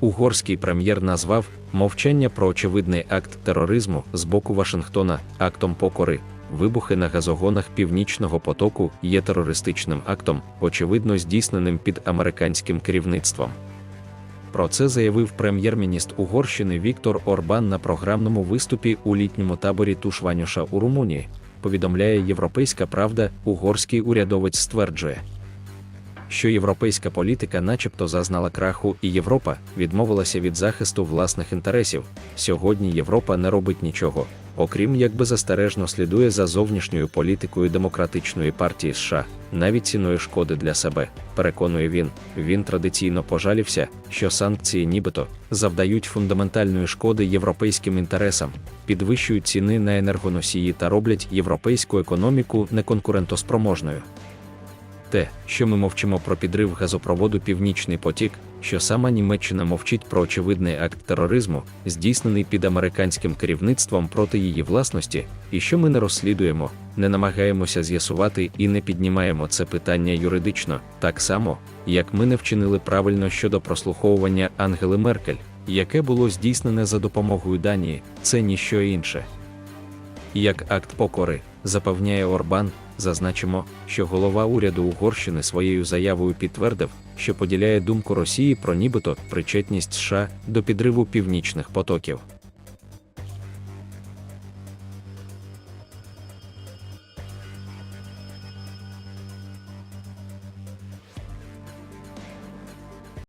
Угорський прем'єр назвав мовчання про очевидний акт тероризму з боку Вашингтона актом покори. Вибухи на газогонах Північного потоку є терористичним актом, очевидно здійсненим під американським керівництвом. Про це заявив прем'єр-міністр Угорщини Віктор Орбан на програмному виступі у літньому таборі Тушванюша у Румунії. Повідомляє Європейська Правда, угорський урядовець стверджує, що європейська політика, начебто, зазнала краху, і Європа відмовилася від захисту власних інтересів. Сьогодні Європа не робить нічого, окрім як беззастережно слідує за зовнішньою політикою демократичної партії США, навіть ціною шкоди для себе. Переконує він, він традиційно пожалівся, що санкції, нібито, завдають фундаментальної шкоди європейським інтересам, підвищують ціни на енергоносії та роблять європейську економіку неконкурентоспроможною. Те, що ми мовчимо про підрив газопроводу Північний потік, що сама Німеччина мовчить про очевидний акт тероризму, здійснений під американським керівництвом проти її власності, і що ми не розслідуємо, не намагаємося з'ясувати і не піднімаємо це питання юридично, так само, як ми не вчинили правильно щодо прослуховування Ангели Меркель, яке було здійснене за допомогою Данії, це ніщо інше. Як акт покори, запевняє Орбан, зазначимо, що голова уряду Угорщини своєю заявою підтвердив, що поділяє думку Росії про нібито причетність США до підриву північних потоків.